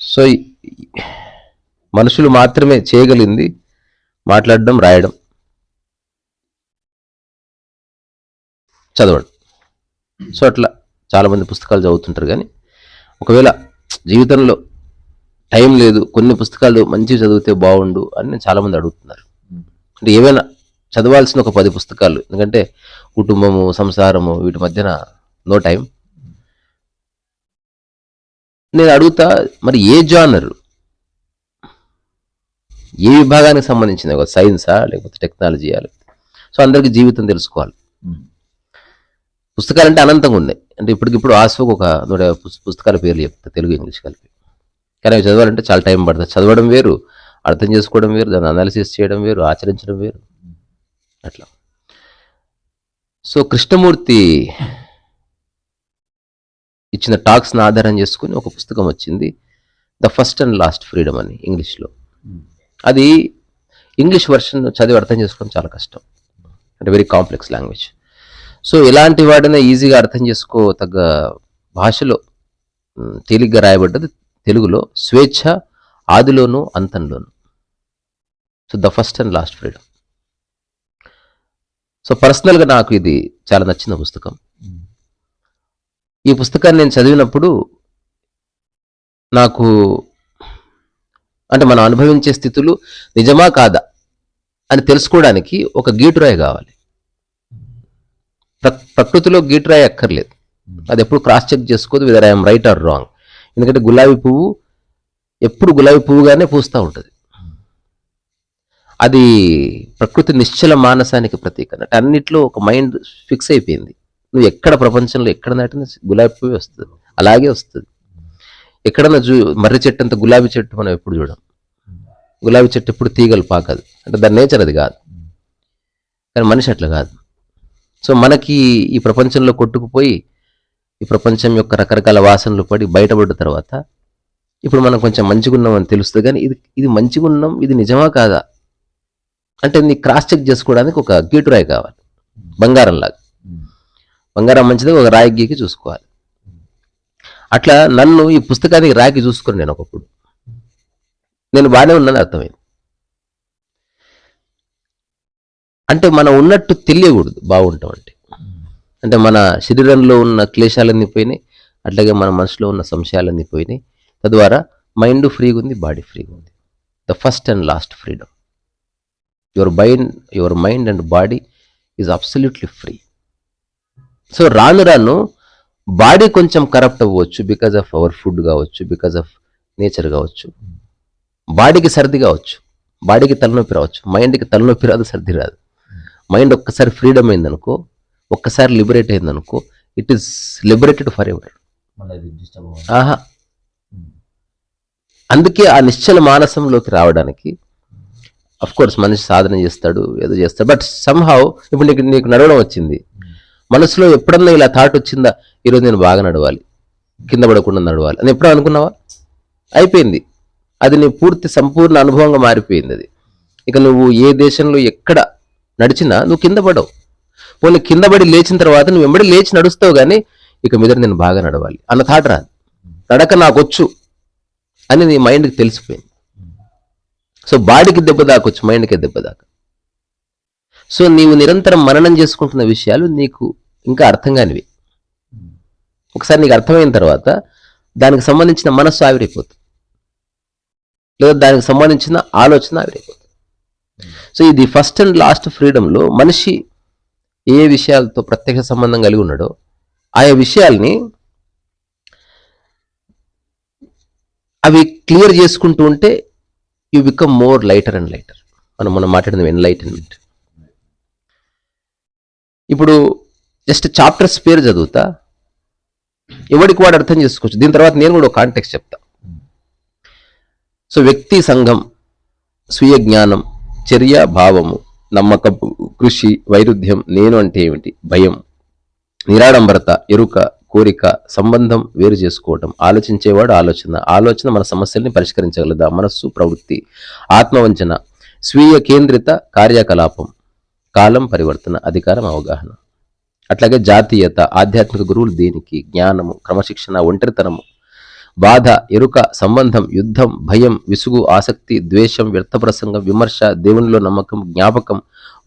So మనుషులు మాత్రమే చేయగలిగింది మాట్లాడడం రాయడం. చదవడం. సో అట్లా చాలామంది పుస్తకాలు చదువుతుంటారు కానీ ఒకవేళ జీవితంలో టైం లేదు కొన్ని పుస్తకాలు మంచి చదివితే బాగుండు అని నేను చాలామంది అడుగుతున్నారు. అంటే ఏమైనా చదవాల్సిన ఒక పది పుస్తకాలు ఎందుకంటే కుటుంబము సంసారము వీటి మధ్యన నో టైం నేను అడుగుతా మరి ఏ జానర్? ఏ విభాగానికి సంబంధించిన ఒక సైన్సా లేకపోతే టెక్నాలజీయా సో అందరికీ జీవితం తెలుసుకోవాలి. పుస్తకాలు అంటే అనంతంగా ఉన్నాయి. అంటే ఇప్పటికిప్పుడు ఆశకు ఒక నూట పుస్తకాల పేర్లు చెప్తా తెలుగు ఇంగ్లీష్ కలిపి కానీ అవి చదవాలంటే చాలా టైం పడుతుంది. చదవడం వేరు అర్థం చేసుకోవడం వేరు దాన్ని అనాలిసిస్ చేయడం వేరు ఆచరించడం వేరు. అట్లా. సో కృష్ణమూర్తి ఇచ్చిన టాక్స్ని ఆధారం చేసుకుని ఒక పుస్తకం వచ్చింది. The first and last freedom అని ఇంగ్లీష్లో. అది ఇంగ్లీష్ వర్షన్ చదివి అర్థం చేసుకోవడం చాలా కష్టం. అంటే వెరీ కాంప్లెక్స్ లాంగ్వేజ్. సో ఇలాంటి వాడిని ఈజీగా అర్థం చేసుకో తగ్గ భాషలో తేలిగ్గా రాయబడ్డది తెలుగులో స్వేచ్ఛ ఆదిలోను అంతంలోను. So the first and last freedom. So పర్సనల్గా నాకు ఇది చాలా నచ్చిన పుస్తకం. ఈ పుస్తకాన్ని నేను చదివినప్పుడు నాకు అంటే మనం అనుభవించే స్థితులు నిజమా కాదా అని తెలుసుకోవడానికి ఒక గీటురాయి కావాలి. ప్ర- ప్రకృతిలో గీటురాయి అక్కర్లేదు. అది ఎప్పుడు క్రాస్ చెక్ చేసుకోదు విదర్ ఐఎమ్ రైట్ ఆర్ రాంగ్ ఎందుకంటే గులాబీ పువ్వు ఎప్పుడు గులాబీ పువ్వుగానే పూస్తూ ఉంటుంది. అది ప్రకృతి నిశ్చల మానసానికి ప్రతీక అంటే అన్నిట్లో ఒక మైండ్ ఫిక్స్ అయిపోయింది. నువ్వు ఎక్కడ ప్రపంచంలో ఎక్కడ నాటినా గులాబీ పువ్వు వస్తుంది. అలాగే వస్తుంది. ఎక్కడన్నా చూ మర్రి చెట్టు అంత గులాబీ చెట్టు మనం ఎప్పుడు చూడం. గులాబీ చెట్టు ఎప్పుడు తీగలు పాకదు. అంటే దాని నేచర్ అది కాదు. కానీ మనిషి అట్లా కాదు. సో మనకి ఈ ప్రపంచంలో కొట్టుకుపోయి ఈ ప్రపంచం యొక్క రకరకాల వాసనలు పడి బయటపడ్డ తర్వాత ఇప్పుడు మనం కొంచెం మంచిగా ఉన్నామని తెలుస్తుంది. కానీ ఇది ఇది మంచిగా ఉన్నాం ఇది నిజమా కాదా? అంటే నీ క్రాస్ చెక్ చేసుకోవడానికి ఒక గీటురాయి కావాలి. బంగారంలాగా. బంగారం మంచిది ఒక రాయి గీకి చూసుకోవాలి. అట్లా నన్ను ఈ పుస్తకానికి రాగి చూసుకుని నేను ఒకప్పుడు. నేను బాగానే ఉన్నాను అర్థమైంది. అంటే మనం ఉన్నట్టు తెలియకూడదు బాగుంటాం అంటే. అంటే మన శరీరంలో ఉన్న క్లేశాలన్నీ పోయినాయి అట్లాగే మన మనసులో ఉన్న సంశయాలన్నీ పోయినాయి. తద్వారా మైండ్ ఫ్రీగా ఉంది బాడీ ఫ్రీగా ఉంది. The first and last freedom. Your mind your mind and body is absolutely free. So రాను రాను బాడీ కొంచెం కరప్ట్ అవ్వచ్చు బికాజ్ ఆఫ్ అవర్ ఫుడ్ కావచ్చు బికాజ్ ఆఫ్ నేచర్ కావచ్చు. బాడీకి సర్ది కావచ్చు బాడీకి తలనొప్పి రావచ్చు మైండ్కి తలనొప్పి రాదు సర్ది రాదు. మైండ్ ఒక్కసారి ఫ్రీడమ్ అయిందనుకో ఒక్కసారి లిబరేట్ అయిందనుకో it is liberated forever ఆహా. అందుకే ఆ నిశ్చల మానసంలోకి రావడానికి అఫ్ కోర్స్ మనిషి సాధన చేస్తాడు ఏదో చేస్తాడు బట్ సంహౌ ఇప్పుడు నీకు నీకు నడవడం వచ్చింది. మనసులో ఎప్పుడన్నా ఇలా థాట్ వచ్చిందా? ఈరోజు నేను బాగా నడవాలి. కింద పడకుండా నడవాలి. అని ఎప్పుడో అనుకున్నావా? అయిపోయింది. అది నీ పూర్తి సంపూర్ణ అనుభవంగా మారిపోయింది అది. ఇక నువ్వు ఏ దేశంలో ఎక్కడ నడిచినా నువ్వు కింద పడవు. పోనీ కింద పడి లేచిన తర్వాత నువ్వు వెంబడి లేచి నడుస్తావు కానీ ఇక మీద నేను బాగా నడవాలి అన్న థాట్ రాదు. నడక నాకు వచ్చు అని నీ మైండ్కి తెలిసిపోయింది. సో బాడీకి దెబ్బ దాకొచ్చు మైండ్కి దెబ్బ దాకా సో నీవు నిరంతరం మననం చేసుకుంటున్న విషయాలు నీకు ఇంకా అర్థం కానివి. ఒకసారి నీకు అర్థమైన తర్వాత దానికి సంబంధించిన మనస్సు ఆవిరైపోతుంది. లేదా దానికి సంబంధించిన ఆలోచన ఆవిరైపోతుంది. సో ఇది ఫస్ట్ అండ్ లాస్ట్ ఫ్రీడంలో మనిషి ఏ విషయాలతో ప్రత్యక్ష సంబంధం కలిగి ఉన్నాడో ఆయా విషయాల్ని అవి క్లియర్ చేసుకుంటూ ఉంటే you become more lighter and lighter. మనం మనం మాట్లాడిన ఎన్లైటన్మెంట్ ఇప్పుడు జస్ట్ చాప్టర్స్ పేరు చదువుతా ఎవడికి వాడు అర్థం చేసుకోవచ్చు? దీని తర్వాత నేను కూడా ఒక కాంటెక్స్ చెప్తా. సో వ్యక్తి సంఘం స్వీయ జ్ఞానం చర్య భావము నమ్మకపు కృషి వైరుధ్యం నేను అంటే ఏమిటి? భయం నిరాడంబరత ఎరుక కోరిక సంబంధం వేరు చేసుకోవటం ఆలోచించేవాడు ఆలోచన ఆలోచన మన సమస్యల్ని పరిష్కరించగలదా? మనస్సు ప్రవృత్తి ఆత్మవంచన స్వీయ కేంద్రిత కార్యకలాపం కాలం పరివర్తన అధికారం అవగాహన. అట్లాగే జాతీయత ఆధ్యాత్మిక గురువులు దేనికి జ్ఞానము క్రమశిక్షణ ఒంటరితనము బాధ ఎరుక సంబంధం యుద్ధం భయం విసుగు ఆసక్తి ద్వేషం వ్యర్థ ప్రసంగం విమర్శ దేవునిలో నమ్మకం జ్ఞాపకం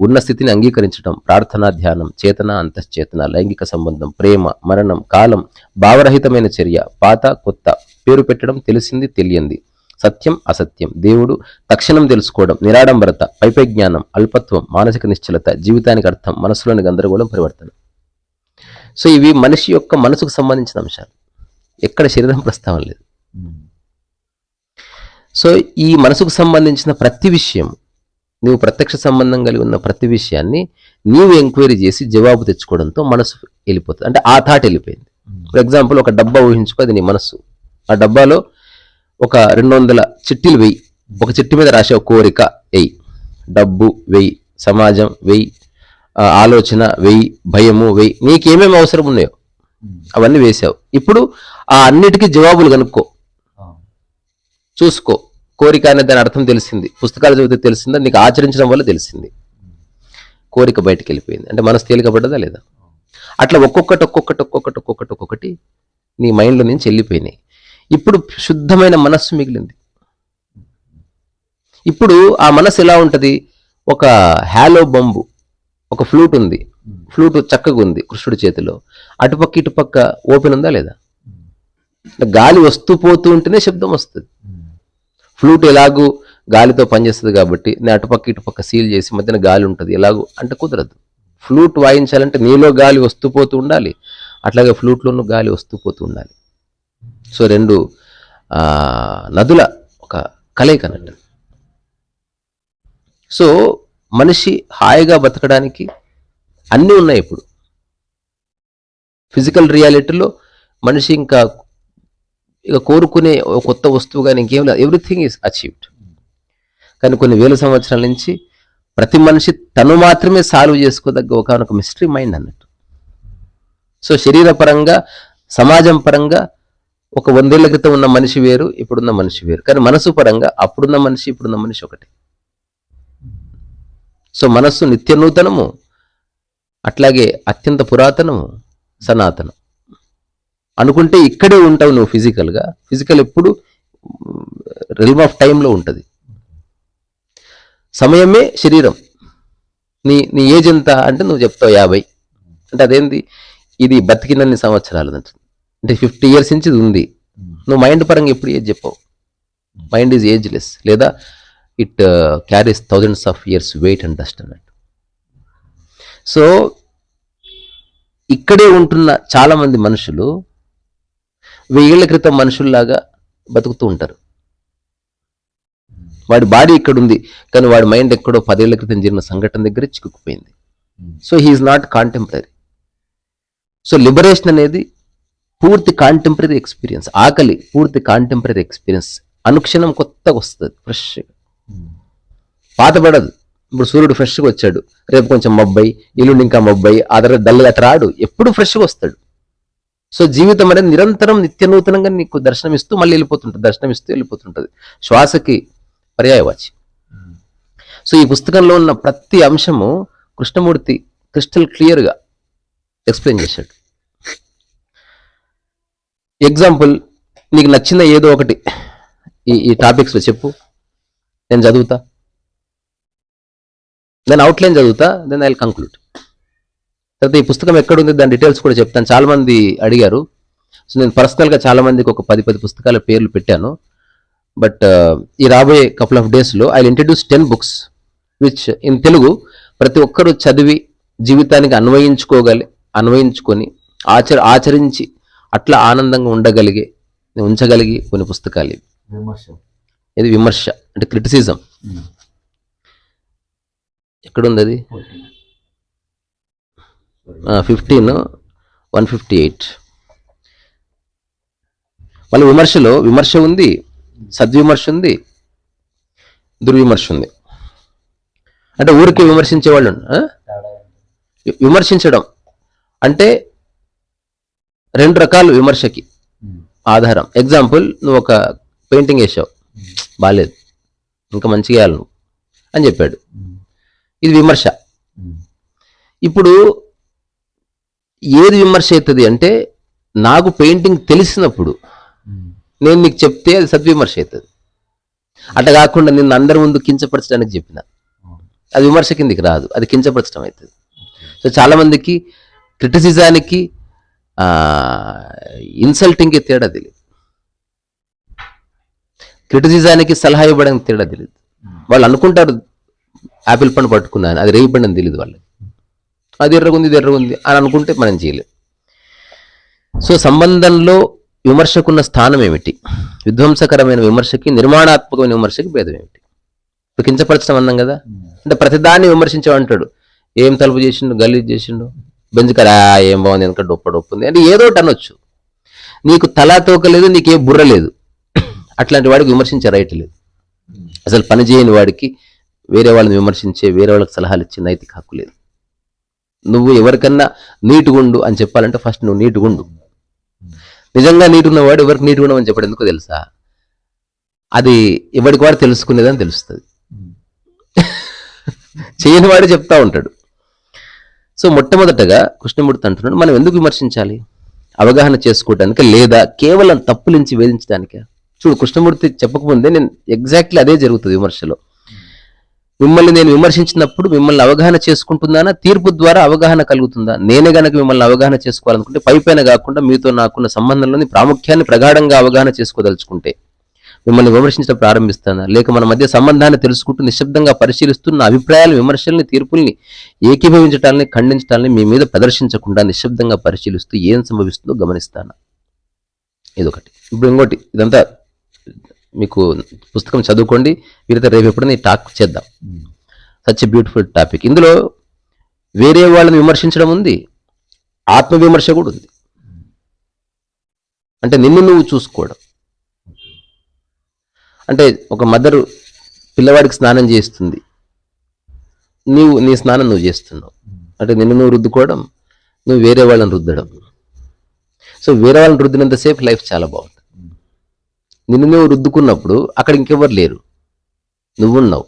ఉన్న స్థితిని అంగీకరించడం ప్రార్థన ధ్యానం చేతన అంతశ్చేతన లైంగిక సంబంధం ప్రేమ మరణం కాలం భావరహితమైన చర్య పాత కొత్త పేరు పెట్టడం తెలిసింది తెలియంది. సత్యం అసత్యం. దేవుడు తక్షణం తెలుసుకోవడం నిరాడంబరత పైపై జ్ఞానం అల్పత్వం మానసిక నిశ్చలత జీవితానికి అర్థం మనసులోని గందరగోళం పరివర్తన. సో ఇవి మనిషి యొక్క మనసుకు సంబంధించిన అంశాలు. ఎక్కడ శరీరం ప్రస్తావన లేదు. సో ఈ మనసుకు సంబంధించిన ప్రతి విషయం నువ్వు ప్రత్యక్ష సంబంధం కలిగి ఉన్న ప్రతి విషయాన్ని నీవు ఎంక్వైరీ చేసి జవాబు తెచ్చుకోవడంతో మనసు వెళ్ళిపోతుంది. అంటే ఆ థాట్ వెళ్ళిపోయింది. ఫర్ ఎగ్జాంపుల్ ఒక డబ్బా ఊహించుకో అది నీ మనస్సు. ఆ డబ్బాలో ఒక రెండు వందల చిట్టీలు వెయ్యి ఒక చిట్టి మీద రాసే కోరిక వెయ్యి డబ్బు వెయ్యి సమాజం వెయ్యి ఆలోచన వెయ్యి భయము వెయ్యి నీకేమేమి అవసరం ఉన్నాయో అవన్నీ వేసావు. ఇప్పుడు ఆ అన్నిటికీ జవాబులు కనుక్కో. చూసుకో. కోరిక అనే దాని అర్థం తెలిసింది. పుస్తకాలు చదివితే తెలిసిందా? నీకు ఆచరించడం వల్ల తెలిసింది. కోరిక బయటకు వెళ్ళిపోయింది. అంటే మనసు తేలికపడ్డదా లేదా? అట్లా ఒక్కొక్కటి ఒక్కొక్కటి ఒక్కొక్కటి ఒక్కొక్కటి ఒక్కొక్కటి నీ మైండ్లో నుంచి వెళ్ళిపోయినాయి. ఇప్పుడు శుద్ధమైన మనస్సు మిగిలింది. ఇప్పుడు ఆ మనస్సు ఎలా ఉంటుంది? ఒక హ్యాలో బొంబు ఒక ఫ్లూట్ ఉంది. ఫ్లూట్ చక్కగా ఉంది కృష్ణుడి చేతిలో. అటుపక్క ఇటుపక్క ఓపెన్ ఉందా లేదా? గాలి వస్తూ పోతూ ఉంటేనే శబ్దం వస్తుంది. ఫ్లూట్ ఎలాగూ గాలితో పనిచేస్తుంది కాబట్టి నేను అటుపక్క ఇటుపక్క సీల్ చేసి మధ్యన గాలి ఉంటుంది. ఎలాగూ అంటే కుదరదు. ఫ్లూట్ వాయించాలంటే నీలో గాలి వస్తూ పోతూ ఉండాలి. అట్లాగే ఫ్లూట్లోనూ గాలి వస్తూ పోతూ ఉండాలి. సో రెండు నదుల ఒక కలయిక అనండి సో మనిషి హాయిగా బతకడానికి అన్నీ ఉన్నాయి ఇప్పుడు. ఫిజికల్ రియాలిటీలో మనిషి ఇంకా ఇక కోరుకునే ఒక కొత్త వస్తువు కానీ ఇంకేం లేదు. ఎవ్రీథింగ్ ఈజ్ అచీవ్డ్ కానీ కొన్ని వేల సంవత్సరాల నుంచి ప్రతి మనిషి తను మాత్రమే సాల్వ్ చేసుకోదగ్గ ఒకనొక మిస్టరీ మైండ్ అన్నట్టు. సో శరీర పరంగా సమాజం పరంగా ఒక వందేళ్ళ క్రితం ఉన్న మనిషి వేరు ఇప్పుడున్న మనిషి వేరు. కానీ మనసు పరంగా అప్పుడున్న మనిషి ఇప్పుడున్న మనిషి ఒకటి. సో మనస్సు నిత్య నూతనము అట్లాగే అత్యంత పురాతనము సనాతనం. అనుకుంటే ఇక్కడే ఉంటావు నువ్వు ఫిజికల్గా. ఫిజికల్ ఎప్పుడు రిల్మ్ ఆఫ్ టైంలో ఉంటుంది. సమయమే శరీరం. నీ నీ ఏజ్ ఎంత అంటే నువ్వు చెప్తావు యాభై. అంటే అదేంది? ఇది బతికినన్ని సంవత్సరాలు అంటుంది అంటే ఫిఫ్టీ ఇయర్స్ నుంచి ఇది ఉంది. నువ్వు మైండ్ పరంగా ఎప్పుడు ఏజ్ చెప్పావు. మైండ్ ఈజ్ ఏజ్లెస్ లేదా it carries thousands of years weight and dust అన్నట్టు సో ఇక్కడే ఉంటున్న చాలా మంది మనుషులు వెయ్యేళ్ళ క్రితం మనుషుల్లాగా బతుకుతూ ఉంటారు. వాడి బాడీ ఇక్కడ ఉంది కానీ వాడి మైండ్ ఎక్కడో పదేళ్ళ క్రితం జరిగిన సంఘటన దగ్గర చిక్కుకుపోయింది. So he is not contemporary so liberation అనేది పూర్తి కాంటెంపరీ ఎక్స్పీరియన్స్ ఆకలి పూర్తి కాంటెంపరీ ఎక్స్పీరియన్స్ అనుక్షణం కొత్తగా వస్తుంది ఫ్రెష్గా పాతపడదు ఇప్పుడు సూర్యుడు ఫ్రెష్గా వచ్చాడు. రేపు కొంచెం మబ్బై ఎల్లుండి ఇంకా మబ్బై ఆ తర్వాత డల్గా రాడు. ఎప్పుడు ఫ్రెష్గా వస్తాడు. సో జీవితం అనేది నిరంతరం నిత్య నూతనంగా నీకు దర్శనం ఇస్తూ మళ్ళీ వెళ్ళిపోతుంటుంది దర్శనం ఇస్తూ వెళ్ళిపోతుంటుంది. శ్వాసకి పర్యాయవాచి. సో ఈ పుస్తకంలో ఉన్న ప్రతి అంశము కృష్ణమూర్తి క్రిస్టల్ క్లియర్గా ఎక్స్ప్లెయిన్ చేశాడు. ఎగ్జాంపుల్ నీకు నచ్చిన ఏదో ఒకటి. ఈ ఈ టాపిక్స్లో చెప్పు. నేను చదువుతా. నేను అవుట్లైన్ చదువుతా దెన్ ఐ కంక్లూడ్ తర్వాత ఈ పుస్తకం ఎక్కడుంది దాని డీటెయిల్స్ కూడా చెప్తాను. చాలామంది అడిగారు. సో నేను పర్సనల్గా చాలామందికి ఒక పది పది పుస్తకాల పేర్లు పెట్టాను. బట్ ఈ రాబోయే కపుల్ ఆఫ్ డేస్లో I introduce ten books which in Telugu ప్రతి ఒక్కరూ చదివి జీవితానికి అన్వయించుకోగలి అన్వయించుకొని ఆచర ఆచరించి అట్లా ఆనందంగా ఉండగలిగే ఉంచగలిగి కొన్ని పుస్తకాలు ఇవి. విమర్శ. ఇది విమర్శ. అంటే క్రిటిసిజం. ఎక్కడుంది అది? Fifteen one fifty eight. మళ్ళీ విమర్శలో విమర్శ ఉంది సద్విమర్శ ఉంది దుర్విమర్శ ఉంది. అంటే ఊరికి విమర్శించే వాళ్ళు విమర్శించడం. అంటే రెండు రకాల విమర్శకి ఆధారం. ఎగ్జాంపుల్ నువ్వు ఒక పెయింటింగ్ వేసావు. బాగాలేదు ఇంకా మంచిగా వేయాలి నువ్వు అని చెప్పాడు. ఇది విమర్శ. ఇప్పుడు ఏది విమర్శ అవుతుంది అంటే నాకు పెయింటింగ్ తెలిసినప్పుడు నేను నీకు చెప్తే అది సద్విమర్శ అవుతుంది. అట్లా కాకుండా నిన్ను అందరి ముందు కించపరచడానికి చెప్పిన. అది విమర్శ కిందికి రాదు. అది కించపరచడం అవుతుంది. సో చాలామందికి క్రిటిసిజానికి ఇన్సల్టింగ్కి తేడా తెలియదు క్రిటిసిజానికి సలహా ఇవ్వడానికి తేడా తెలియదు వాళ్ళు అనుకుంటారు యాపిల్ పండు పట్టుకున్నాను అది రేగి పండు అని తెలియదు వాళ్ళకి. అది ఎర్రగుంది ఇది ఎర్రగుంది అని అనుకుంటే మనం చేయలేం. సో సంబంధంలో విమర్శకున్న స్థానం ఏమిటి? విధ్వంసకరమైన విమర్శకి నిర్మాణాత్మకమైన విమర్శకి భేదం ఏమిటి? ఇప్పుడు కించపరచడం అన్నాం కదా. అంటే ప్రతిదాన్ని విమర్శించమంటాడు ఏం తలుపు చేసిండు గలీజ్ చేసిండు? బెంజకరా ఏం బాగుంది వెనక డొప్ప డొప్పుంది అంటే ఏదో ఒకటి అనొచ్చు. నీకు తలా తోక లేదు నీకు బుర్ర లేదు. అట్లాంటి వాడికి విమర్శించే రైట్ లేదు. అసలు పని చేయని వాడికి వేరే వాళ్ళని విమర్శించే వేరే వాళ్ళకి సలహాలు ఇచ్చే నైతిక హక్కు లేదు. నువ్వు ఎవరికన్నా నీటుగా ఉండు అని చెప్పాలంటే ఫస్ట్ నువ్వు నీటుగా ఉండు నిజంగా నీటు ఉన్నవాడు ఎవరికి నీటుగా ఉండమని చెప్పడం ఎందుకో తెలుసా? అది ఎవరికి వాడు తెలుసుకునేదని తెలుస్తుంది. చేయని వాడే చెప్తా ఉంటాడు. సో మొట్టమొదటగా కృష్ణమూర్తి అంటున్నాడు మనం ఎందుకు విమర్శించాలి? అవగాహన చేసుకోవడానికి లేదా కేవలం తప్పులించి వేధించడానికే చూడు కృష్ణమూర్తి చెప్పకముందే నేను ఎగ్జాక్ట్లీ అదే జరుగుతుంది విమర్శలో. మిమ్మల్ని నేను విమర్శించినప్పుడు మిమ్మల్ని అవగాహన చేసుకుంటున్నానా తీర్పు ద్వారా అవగాహన కలుగుతుందా? నేనే గనక మిమ్మల్ని అవగాహన చేసుకోవాలనుకుంటే పైపైన కాకుండా మీతో నాకున్న సంబంధంలోని ప్రాముఖ్యాన్ని ప్రగాఢంగా అవగాహన చేసుకోదలుచుకుంటే. మిమ్మల్ని విమర్శించడం ప్రారంభిస్తానా? లేక మన మధ్య సంబంధాన్ని తెలుసుకుంటూ నిశ్శబ్దంగా పరిశీలిస్తున్న అభిప్రాయాలు విమర్శల్ని తీర్పుల్ని ఏకీభవించటాలని ఖండించటాలని మీ మీద ప్రదర్శించకుండా నిశ్శబ్దంగా పరిశీలిస్తూ ఏం సంభవిస్తుందో గమనిస్తాను? ఇదొకటి. ఇప్పుడు ఇంకోటి ఇదంతా మీకు పుస్తకం చదువుకోండి. వీరితో రేపు ఎప్పుడైనా టాక్ చేద్దాం. Such beautiful topic. ఇందులో వేరే వాళ్ళని విమర్శించడం ఉంది ఆత్మవిమర్శ కూడా ఉంది. అంటే నిన్ను నువ్వు చూసుకోవడం. అంటే ఒక మదర్ పిల్లవాడికి స్నానం చేస్తుంది నీవు నీ స్నానం నువ్వు చేస్తున్నావు. అంటే నిన్ను నువ్వు రుద్దుకోవడం నువ్వు వేరే వాళ్ళని రుద్దడం. సో వేరే వాళ్ళని రుద్దినంతసేపు లైఫ్ చాలా బాగుంటుంది నిన్ను నువ్వు రుద్దుకున్నప్పుడు అక్కడ ఇంకెవరు లేరు. నువ్వున్నావు.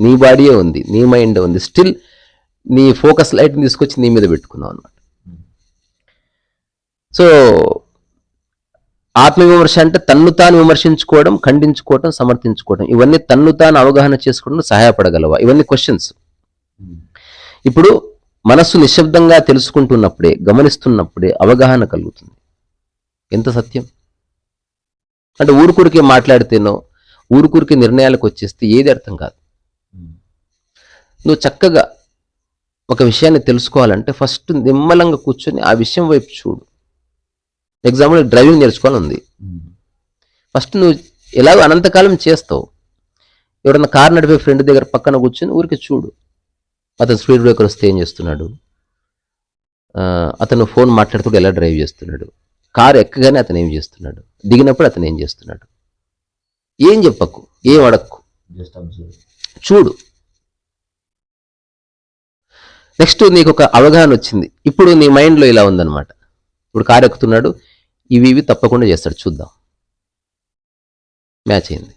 నీ బాడీయే ఉంది నీ మైండ్ ఉంది. స్టిల్ నీ ఫోకస్ లైట్ని తీసుకొచ్చి నీ మీద పెట్టుకున్నావు అనమాట సో ఆత్మవిమర్శ అంటే తన్ను తాను విమర్శించుకోవడం ఖండించుకోవడం సమర్థించుకోవడం ఇవన్నీ తన్ను తాను అవగాహన చేసుకోవడం సహాయపడగలవా? ఇవన్నీ క్వశ్చన్స్ ఇప్పుడు మనస్సు నిశ్శబ్దంగా తెలుసుకుంటున్నప్పుడే గమనిస్తున్నప్పుడే అవగాహన కలుగుతుంది. ఎంత సత్యం? అంటే ఊరుకూరికే మాట్లాడితేనో ఊరుకూరికి నిర్ణయాలకు వచ్చేస్తే ఏది అర్థం కాదు. నువ్వు చక్కగా ఒక విషయాన్ని తెలుసుకోవాలంటే ఫస్ట్ నిమ్మలంగా కూర్చొని ఆ విషయం వైపు చూడు. ఎగ్జాంపుల్ డ్రైవింగ్ నేర్చుకోవాలి ఉంది ఫస్ట్ నువ్వు ఎలాగో అనంతకాలం చేస్తావు. ఎవరన్నా కార్ నడిపే ఫ్రెండ్ దగ్గర పక్కన కూర్చొని ఊరికి చూడు. అతను స్పీడ్ బ్రేకర్ వస్తే ఏం చేస్తున్నాడు? అతను ఫోన్ మాట్లాడుతూ ఎలా డ్రైవ్ చేస్తున్నాడు? కారు ఎక్కగానే అతను ఏం చేస్తున్నాడు? దిగినప్పుడు అతను ఏం చేస్తున్నాడు? ఏం చెప్పకు ఏం అడక్కు. చూడు. నెక్స్ట్ నీకు ఒక అవగాహన వచ్చింది. ఇప్పుడు నీ మైండ్లో ఇలా ఉందన్నమాట. ఇప్పుడు కారు ఎక్కుతున్నాడు ఇవి ఇవి తప్పకుండా చేస్తాడు. చూద్దాం. మ్యాచ్ అయింది.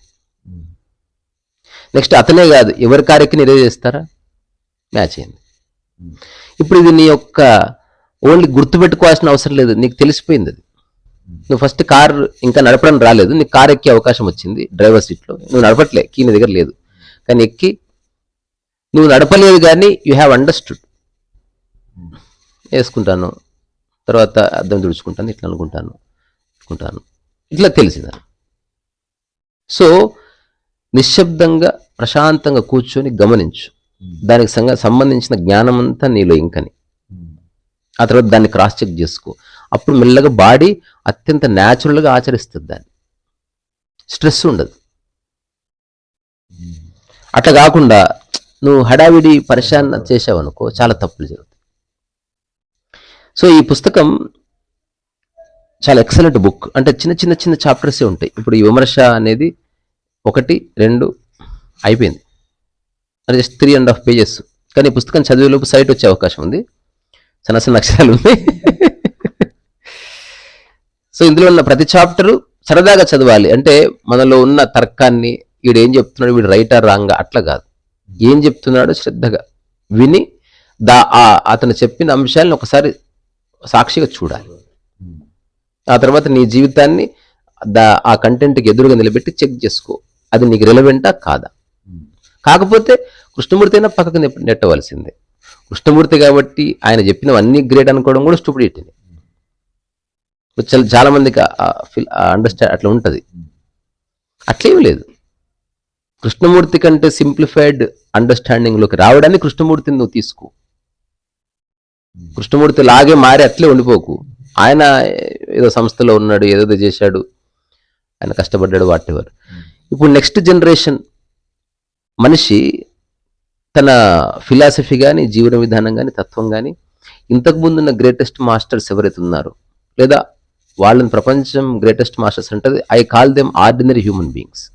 నెక్స్ట్ అతనే కాదు ఎవరి కారు ఎక్కి ఇదే చేస్తారా? మ్యాచ్ అయింది. ఇప్పుడు ఇది నీ యొక్క ఓన్లీ గుర్తుపెట్టుకోవాల్సిన అవసరం లేదు నీకు తెలిసిపోయింది అది. నువ్వు ఫస్ట్ కార్ ఇంకా నడపడం రాలేదు నీకు కార్ ఎక్కే అవకాశం వచ్చింది డ్రైవర్ సీట్లో. నువ్వు నడపట్లే కీ నీ దగ్గర లేదు. కానీ ఎక్కి నువ్వు నడపలేదు కానీ యూ హ్యావ్ అండర్స్టూడ్ వేసుకుంటాను. తర్వాత అర్థం తుడుచుకుంటాను ఇట్లా అనుకుంటాను అనుకుంటాను. ఇట్లా తెలిసింది సో నిశ్శబ్దంగా ప్రశాంతంగా కూర్చొని గమనించు. దానికి సంగ సంబంధించిన జ్ఞానం అంతా నీలో ఇంకని. ఆ తర్వాత దాన్ని క్రాస్ చెక్ చేసుకో. అప్పుడు మెల్లగా బాడీ అత్యంత న్యాచురల్గా ఆచరిస్తుంది దాన్ని. స్ట్రెస్ ఉండదు. అట్లా కాకుండా నువ్వు హడావిడి పరిశాన్ చేసావనుకో చాలా తప్పులు జరుగుతాయి. సో ఈ పుస్తకం చాలా ఎక్సలెంట్ బుక్ అంటే చిన్న చిన్న చిన్న చాప్టర్సే ఉంటాయి. ఇప్పుడు ఈ విమర్శ అనేది ఒకటి రెండు అయిపోయింది. అంటే just three and half pages కానీ ఈ పుస్తకం చదివేలోపు సైట్ వచ్చే అవకాశం ఉంది. చిన్న చిన్న అక్షరాలు ఉన్నాయి. సో ఇందులో ఉన్న ప్రతి చాప్టరు సరదాగా చదవాలి. అంటే మనలో ఉన్న తర్కాన్ని వీడు ఏం చెప్తున్నాడు వీడు రైటర్ రాంగా అట్లా కాదు. ఏం చెప్తున్నాడో శ్రద్ధగా విని దా ఆ- అతను చెప్పిన అంశాలను ఒకసారి సాక్షిగా చూడాలి. ఆ తర్వాత నీ జీవితాన్ని దా ఆ కంటెంట్కి ఎదురుగా నిలబెట్టి చెక్ చేసుకో. అది నీకు రిలవెంటా కాదా? కాకపోతే కృష్ణమూర్తి అయినా పక్కకు నెట్టవలసిందే. కృష్ణమూర్తి కాబట్టి ఆయన చెప్పినవన్నీ గ్రేట్ అనుకోవడం కూడా స్టూపిడిటీని. చాలా మందికి అండర్స్టాండ్ అట్లా ఉంటుంది. అట్లేం లేదు. కృష్ణమూర్తి కంటే సింప్లిఫైడ్ అండర్స్టాండింగ్లోకి రావడానికి కృష్ణమూర్తిని నువ్వు తీసుకో. కృష్ణమూర్తి లాగే మారి అట్లే ఉండిపోకు. ఆయన ఏదో సంస్థలో ఉన్నాడు ఏదేదో చేశాడు. ఆయన కష్టపడ్డాడు వాటెవర్. ఇప్పుడు నెక్స్ట్ జనరేషన్ మనిషి తన ఫిలాసఫీ కానీ జీవన విధానం కానీ తత్వం కానీ ఇంతకు ముందున్న గ్రేటెస్ట్ మాస్టర్స్ ఎవరైతే ఉన్నారో లేదా వాళ్ళని ప్రపంచం గ్రేటెస్ట్ మాస్టర్స్ అంటే I call them ordinary human beings.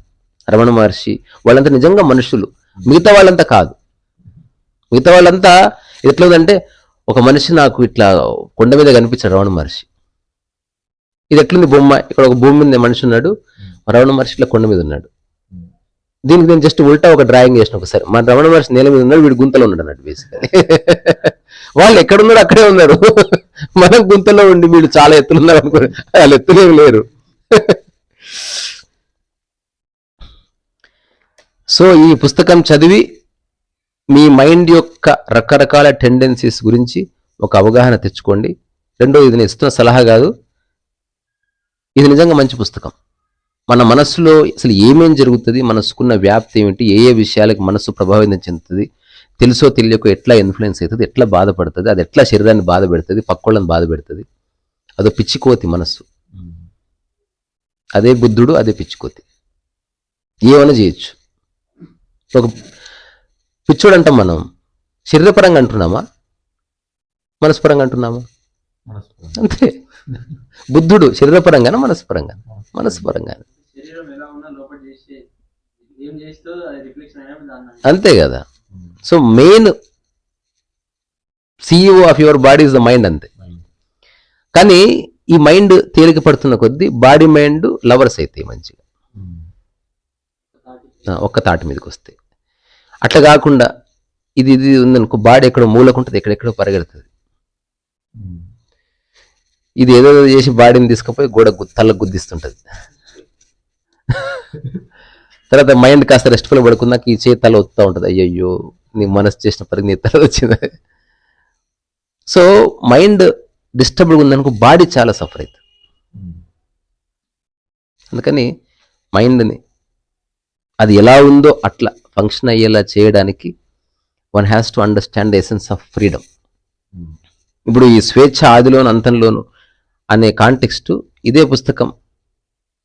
Ramana Maharshi వాళ్ళంతా నిజంగా మనుషులు. మిగతా వాళ్ళంతా కాదు. మిగతా వాళ్ళంతా ఎట్లా ఉందంటే ఒక మనిషి నాకు ఇట్లా కొండ మీద కనిపించాడు రవణ మహర్షి. ఇది ఎట్లుంది బొమ్మ? ఇక్కడ ఒక భూమి మీద మనిషి ఉన్నాడు. రవణ మహర్షి ఇట్లా కొండ మీద ఉన్నాడు. దీనికి నేను జస్ట్ ఉల్టా ఒక డ్రాయింగ్ చేసిన ఒకసారి. మన రమణ మహర్షి నేల మీద ఉన్నాడు వీడు గుంతలో ఉన్నాడు అన్నట్టు బేసికలీ వాళ్ళు ఎక్కడున్నాడు అక్కడే ఉన్నారు. మనం గుంతలో ఉండి వీళ్ళు చాలా ఎత్తులున్నారు అనుకో వాళ్ళు ఎత్తులేం లేరు. సో ఈ పుస్తకం చదివి మీ మైండ్ యొక్క రకరకాల టెండెన్సీస్ గురించి ఒక అవగాహన తెచ్చుకోండి. రెండో ఇది నేను ఇస్తున్న సలహా కాదు. ఇది నిజంగా మంచి పుస్తకం. మన మనస్సులో అసలు ఏమేం జరుగుతుంది మనసుకున్న వ్యాప్తి ఏమిటి ఏ ఏ విషయాలకు మనస్సు ప్రభావితం చెందుతుంది తెలుసో తెలియకో ఎట్లా ఇన్ఫ్లుయెన్స్ అవుతుంది ఎట్లా బాధపడుతుంది అది ఎట్లా శరీరాన్ని బాధ పెడుతుంది పక్కోళ్ళని బాధ పెడుతుంది అదో పిచ్చికోతి మనస్సు. అదే బుద్ధుడు అదే పిచ్చికోతి. ఏమైనా చేయొచ్చు. ఒక పిచ్చోడు అంటాం మనం. శరీరపరంగా అంటున్నామా? మనస్పరంగా అంటున్నామా? అంతే. బుద్ధుడు శరీరపరంగానా మనస్పరంగా మనస్పరంగా శరీరం ఎలా ఉన్నా లోపల చేసి ఏం చేస్తూ అది రిఫ్లెక్షన్ అయినప్పుడు దాన్ని అంతే కదా. So main CEO of your body is the mind అంతే. కానీ ఈ మైండ్ తేలిక పడుతున్న కొద్దీ బాడీ మైండ్ లవర్స్ అవుతాయి మంచిగా. ఆ, ఒక్క తాటి మీదకి వస్తాయి అట్లా కాకుండా ఇది ఇది ఉందనుకో బాడీ ఎక్కడో మూలకుంటుంది ఎక్కడెక్కడో పరిగెడుతుంది. ఇది ఏదో చేసి బాడీని తీసుకుపోయి గోడ తల్ల గుద్దిస్తుంటుంది. తర్వాత మైండ్ కాస్త రెస్ట్ఫుల్ పడుకున్నాక ఈ చేతి తల వస్తూ ఉంటుంది. అయ్యయ్యో నీ మనసు చేసిన పరికి నీ తల వచ్చింది. సో మైండ్ డిస్టర్బ్డ్ ఉందనుకో బాడీ చాలా సఫర్ అవుతుంది అందుకని మైండ్ని అది ఎలా ఉందో అట్లా ఫంక్షన్ అయ్యేలా చేయడానికి one has to understand essence of freedom ఇప్పుడు ఈ స్వేచ్ఛ ఆదిలోను అంతంలోను అనే కాంటెక్స్ట్ ఇదే పుస్తకం.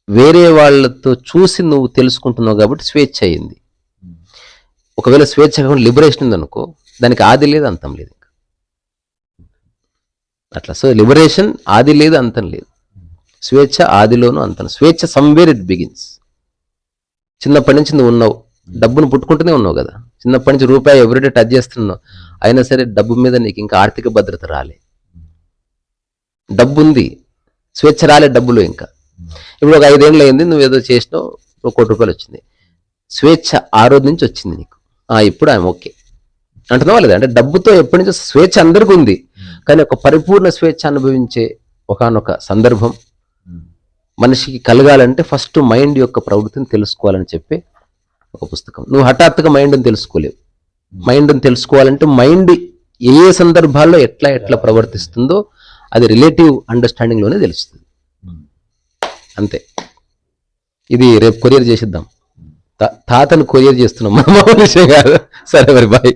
వేరే వాళ్ళతో చూసి నువ్వు తెలుసుకుంటున్నావు కాబట్టి స్వేచ్ఛ అయింది. ఒకవేళ స్వేచ్ఛ కాకుండా లిబరేషన్ ఉందనుకో దానికి ఆది లేదు అంతం లేదు ఇంకా. అట్లా. సో లిబరేషన్ ఆది లేదు అంతం లేదు. స్వేచ్ఛ ఆదిలోను అంతం స్వేచ్ఛ సమ్వేర్ ఇట్ బిగిన్స్ చిన్నప్పటి నుంచి నువ్వు ఉన్నావు. డబ్బును పుట్టుకుంటూనే ఉన్నావు కదా. చిన్నప్పటి నుంచి రూపాయి ఎవ్రీడే టచ్ చేస్తున్నావు అయినా సరే డబ్బు మీద నీకు ఇంకా ఆర్థిక భద్రత రాలే. డబ్బు ఉంది స్వేచ్ఛ రాలే డబ్బులు ఇంకా. ఇప్పుడు ఒక ఐదేళ్ళు అయింది నువ్వు ఏదో చేసినావు ఒక కోటి రూపాయలు వచ్చింది. స్వేచ్ఛ ఆ రోజు నుంచి వచ్చింది నీకు. ఆ ఇప్పుడు ఆమె ఓకే. అంటున్నావా లేదా? అంటే డబ్బుతో ఎప్పటి నుంచో స్వేచ్ఛ అందరికీ ఉంది. కానీ ఒక పరిపూర్ణ స్వేచ్ఛ అనుభవించే ఒకానొక సందర్భం. మనిషికి కలగాలంటే ఫస్ట్ మైండ్ యొక్క ప్రవృత్తిని తెలుసుకోవాలని చెప్పి ఒక పుస్తకం. నువ్వు హఠాత్తుగా మైండ్ని తెలుసుకోలేవు. మైండ్ని తెలుసుకోవాలంటే మైండ్ ఏ ఏ సందర్భాల్లో ఎట్లా ఎట్లా ప్రవర్తిస్తుందో అది రిలేటివ్ అండర్స్టాండింగ్లోనే తెలుస్తుంది. అంతే. ఇది రేపు కొరియర్ చేసిద్దాం. తాతను కొరియర్ చేస్తున్నాం. మన విషయం కాదు సరే మరి బాయ్